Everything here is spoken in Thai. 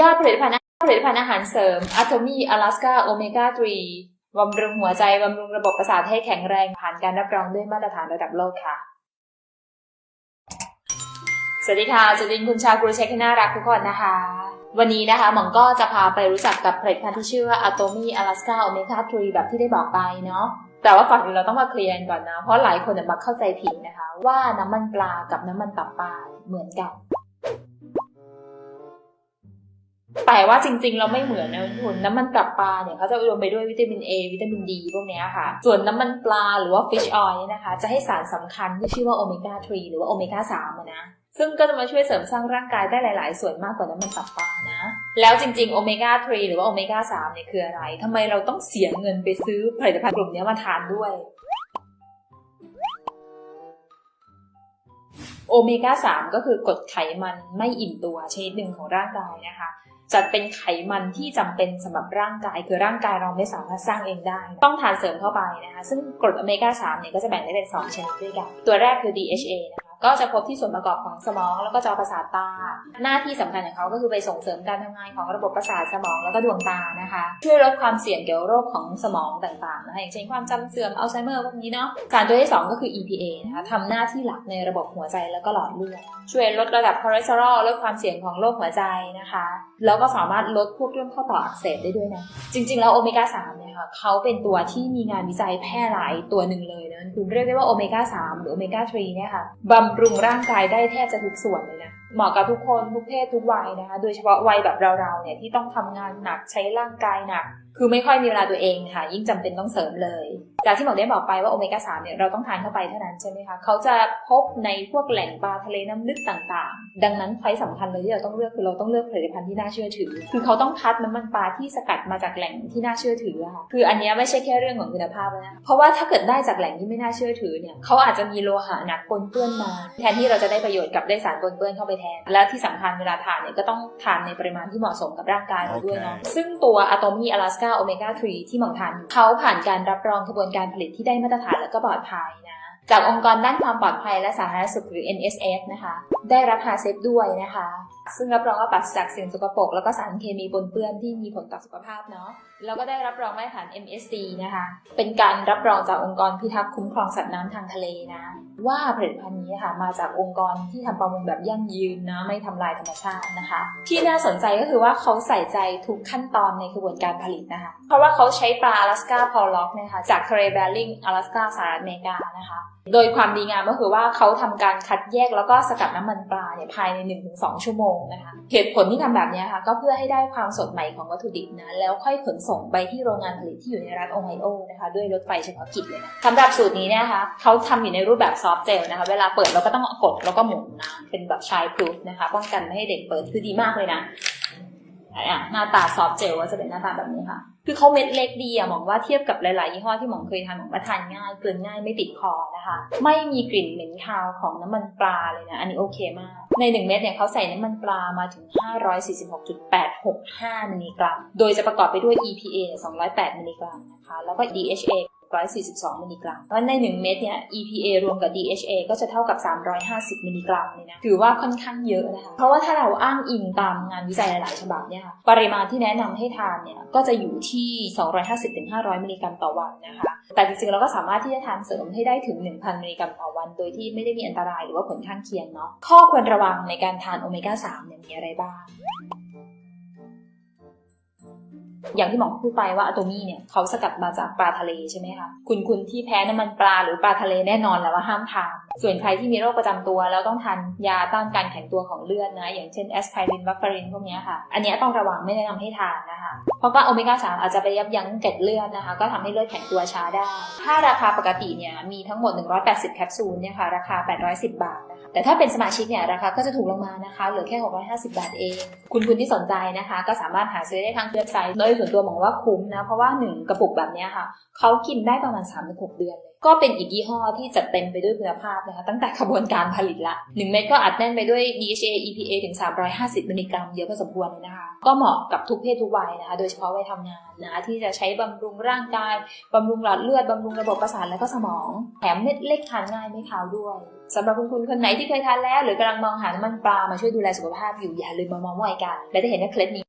ยอดผลิตภัณฑ์ผลิตภัณฑ์อาหารเสริมอะโตมี่อลาสกาโอเมก้า3บำรุงหัวใจบำรุงระบบประสาทให้แข็งแรงผ่านการรับรองด้วยมาตรฐานระดับโลกค่ะ สวัสดีค่ะสวัสดีคุณชากรูเช็คที่น่ารักทุกคนนะคะ วันนี้นะคะหมองก็จะพาไปรู้จักกับผลิตภัณฑ์ที่ชื่อว่า Atomy Alaska Omega 3แบบที่ได้บอกไปเนาะแต่ว่าก่อนอื่นเราต้องมาเคลียร์ก่อนนะ เพราะหลายคนมักเข้าใจผิดนะคะ ว่าน้ำมันปลากับน้ำมันตับปลาเหมือนกัน แต่ว่าจริงๆ เราไม่เหมือนนะคุณน้ำมันตับปลาเนี่ยเขาจะอุดมไปด้วยวิตามิน A วิตามิน D พวกนี้ค่ะ ส่วนน้ำมันปลาหรือว่า fish oil เนี่ยนะคะ จะให้สารสำคัญที่ชื่อว่าโอเมก้า 3 หรือว่าโอเมก้า3นะ ซึ่งก็จะมาช่วยเสริมสร้างร่างกายได้หลาย ๆ ส่วนมากกว่าน้ำมันตับปลานะ แล้วจริงๆ โอเมก้า 3 หรือว่าโอเมก้า3เนี่ยคืออะไรทำไมเราต้องเสียเงินไปซื้อผลิตภัณฑ์กลุ่มนี้มาทานด้วยโอเมก้า3ก็คือกรดไขมันไม่อิ่มตัวชนิดหนึ่งของร่างกายนะคะ จัดเป็นไขมันที่จำเป็นสำหรับร่างกาย คือร่างกายเราไม่สามารถสร้างเองได้ ต้องทานเสริมเข้าไปนะคะ ซึ่งกรดอเมก้า3เนี่ยก็จะแบ่งได้เป็น 2 ชนิดด้วยกัน ตัวแรกคือ DHA นะคะ ก็จะพบที่ส่วนประกอบของสมองแล้วก็จอประสาทตา หน้าที่สำคัญของเขาก็คือไปส่งเสริมการทำงานของระบบประสาทสมองแล้วก็ดวงตานะคะ ช่วยลดความเสี่ยงเกี่ยวกับโรคของสมองต่างๆนะคะอย่างเช่นความจำเสื่อมอัลไซเมอร์พวกนี้เนาะสารตัวที่ 2 ก็คือ EPA นะคะทำหน้าที่หลักในระบบหัวใจแล้วก็หลอดเลือดช่วยลดระดับคอเลสเตอรอลลดความเสี่ยงของโรคหัวใจนะคะ แล้วก็สามารถลดพวกเรื่องข้อต่ออักเสบได้ด้วยนะจริง ๆ แล้วโอเมก้า3เนี่ยค่ะเขาเป็นตัวที่มีงานวิจัยแพร่หลายตัวหนึ่งเลยนะคุณเรียกได้ว่าโอเมก้า3หรือโอเมก้า3เนี่ยค่ะบำำรุงร่างกายได้แทบจะทุกส่วนเลยนะ เหมาะกับทุกคนทุกเพศทุกวัยนะคะ โดยเฉพาะวัยแบบเราๆเนี่ยที่ต้องทำงานหนักใช้ร่างกายหนัก คือไม่ค่อยมีเวลาตัวเองค่ะ ยิ่งจำเป็นต้องเสริมเลย จากที่หมอได้บอกไปว่าโอเมก้า3เนี่ยเราต้องทานเข้าไปเท่านั้นใช่ไหมคะเขาจะพบในพวกแหล่งปลาทะเลน้ำลึกต่างๆ ดังนั้นไฟสำคัญเลยที่เราต้องเลือกคือเราต้องเลือกผลิตภัณฑ์ที่น่าเชื่อถือ คือเขาต้องคัดน้ำมันปลาที่สกัดมาจากแหล่งที่น่าเชื่อถืออะค่ะคืออันเนี้ยไม่ใช่แค่เรื่องของคุณภาพแล้วนะเพราะว่าถ้าเกิดได้จากแหล่งที่ไม่น่าเชื่อถือเนี่ยเขาอาจจะมีโลหะหนักปนเปื้อนมา แทนที่เราจะได้ประโยชน์กับได้สารปนเปื้อนเข้าไปแทน และที่สำคัญเวลาทานเนี่ยก็ต้องทานในปริมาณที่เหมาะสมกับร่างกายเราด้วยเนาะซึ่งตัวอะตอมีอลาสกาโอเมก้า3ที่หมองทานอยู่เขาผ่านการรับรองกระบวนการผลิตที่ได้มาตรฐานและก็ปลอดภัยนะ จากองค์กรด้านความปลอดภัยและสาธารณสุขหรือ NSF นะคะ ได้รับฮาเซฟด้วยนะคะซึ่งรับรองว่าปราศจากสิ่งสกปรกแล้วก็สารเคมีปนเปื้อนที่มีผลต่อสุขภาพเนาะแล้วก็ได้รับรองมาตรฐาน MSC นะคะ เป็นการรับรองจากองค์กรพิทักษ์คุ้มครองสัตว์น้ำทางทะเลนะ ว่าผลิตภัณฑ์นี้ค่ะมาจากองค์กรที่ทำประมงแบบยั่งยืนนะไม่ทำลายธรรมชาตินะคะ ที่น่าสนใจก็คือว่าเขาใส่ใจทุกขั้นตอนในกระบวนการผลิตนะคะ เพราะว่าเขาใช้ปลาอลาสกาพอลล็อกนะคะจากทะเลแบริ่งอลาสกาสหรัฐอเมริกานะคะโดยความดีงามก็คือว่าเขาทำการคัดแยกแล้วก็สกัดน้ำมันปลาเนี่ยภายใน 1-2 ชั่วโมงนะคะเหตุผลที่ทำแบบนี้ค่ะก็เพื่อให้ได้ความสดใหม่ของวัตถุดิบนะแล้วค่อยขนส่งไปที่โรงงานผลิตที่อยู่ในรัฐโอไฮโอนะคะด้วยรถไฟเฉพาะกิจเลยนะสำหรับสูตรนี้เนี่ยนะคะเขาทำอยู่ในรูปแบบซอฟต์เจลนะคะเวลาเปิดเราก็ต้องกดแล้วก็หมุนนะเป็นแบบชายพรูฟนะคะป้องกันไม่ให้เด็กเปิดคือดีมากเลยนะ อะหน้าตาซอฟเจลก็จะเป็นหน้าตาแบบนี้ค่ะ คือเขาเม็ดเล็กดีอะมองว่าเทียบกับหลาย ๆ ยี่ห้อที่หมองเคยทานหมองว่าทานง่ายเกลืนง่ายไม่ติดคอนะคะ ไม่มีกลิ่นเหม็นคาวของน้ำมันปลาเลยนะ อันนี้โอเคมาก ใน 1 เม็ดเนี่ยเขาใส่น้ำมันปลามาถึง 546.865มิลลิกรัม โดยจะประกอบไปด้วย EPA 208มิลลิกรัมนะคะ แล้วก็ DHA 142 มิลลิกรัม เพราะใน 1 เม็ดเนี่ย EPA รวมกับ DHA ก็จะเท่ากับ 350 มิลลิกรัมเลยนะ ถือว่าค่อนข้างเยอะนะคะ เพราะว่าถ้าเราอ้างอิงตามงานวิจัยหลาย ๆ ฉบับเนี่ยปริมาณที่แนะนำให้ทานเนี่ยก็จะอยู่ที่ 250-500 มิลลิกรัมต่อวันนะคะ แต่จริง ๆ เราก็สามารถที่จะทานเสริมให้ได้ถึง 1,000 มิลลิกรัมต่อวัน โดยที่ไม่ได้มีอันตรายหรือว่าผลข้างเคียงเนาะ ข้อควรระวังในการทานโอเมก้า3เนี่ยมีอะไรบ้าง อย่างที่หมอพูดไปว่าอะโตมี่เนี่ยเขาสกัดมาจากปลาทะเลใช่ไหมคะคุณคุณที่แพ้น้ำมันปลาหรือปลาทะเลแน่นอนแล้วว่าห้ามทานส่วนใครที่มีโรคประจำตัว แล้วต้องทานยาต้านการแข็งตัวของเลือดนะ อย่างเช่นแอสไพรินวัฟฟารินพวกนี้ค่ะ อันนี้ต้องระวังไม่แนะนำให้ทานนะคะ เพราะว่าโอเมก้า 3 อาจจะไปยับยั้งเกล็ดเลือดนะคะ ก็ทำให้เลือดแข็งตัวช้าได้ ถ้าราคาปกติเนี่ยมีทั้งหมด 180 แคปซูลเนี่ยค่ะ ราคา 810 บาทนะคะ แต่ถ้าเป็นสมาชิกเนี่ยราคาก็จะถูกลงมานะคะ เหลือแค่ 650 บาทเอง คุณคุณที่สนใจนะคะ ก็สามารถหาซื้อได้ทางเว็บไซต์โดยส่วนตัวมองว่าคุ้มนะ เพราะว่า 1 กระปุกแบบเนี้ยค่ะเขากินได้ประมาณ 3-6 เดือนเลยก็เป็นอีกยี่ห้อที่จัดเต็มไปด้วยคุณภาพนะคะตั้งแต่ขบวนการผลิตละ1เม็ดก็อัดแน่นไปด้วย DHA EPA ถึง 350 มิลลิกรัมเยอะพอสมควรเลยนะคะ ก็เหมาะกับทุกเพศทุกวัยนะคะ โดยเฉพาะวัยทำงานนะคะที่จะใช้บำรุงร่างกายบำรุงหลอดเลือดบำรุงระบบประสาทและก็สมอง แถมเม็ดเล็กทานง่ายไม่คาวด้วยสำหรับคุณคุณคนไหนที่เคยทานแล้ว หรือกำลังมองหาน้ำมันปลามาช่วยดูแลสุขภาพอยู่อย่าลืมมามองมอยกัน และจะเห็นว่าเคล็ดนี้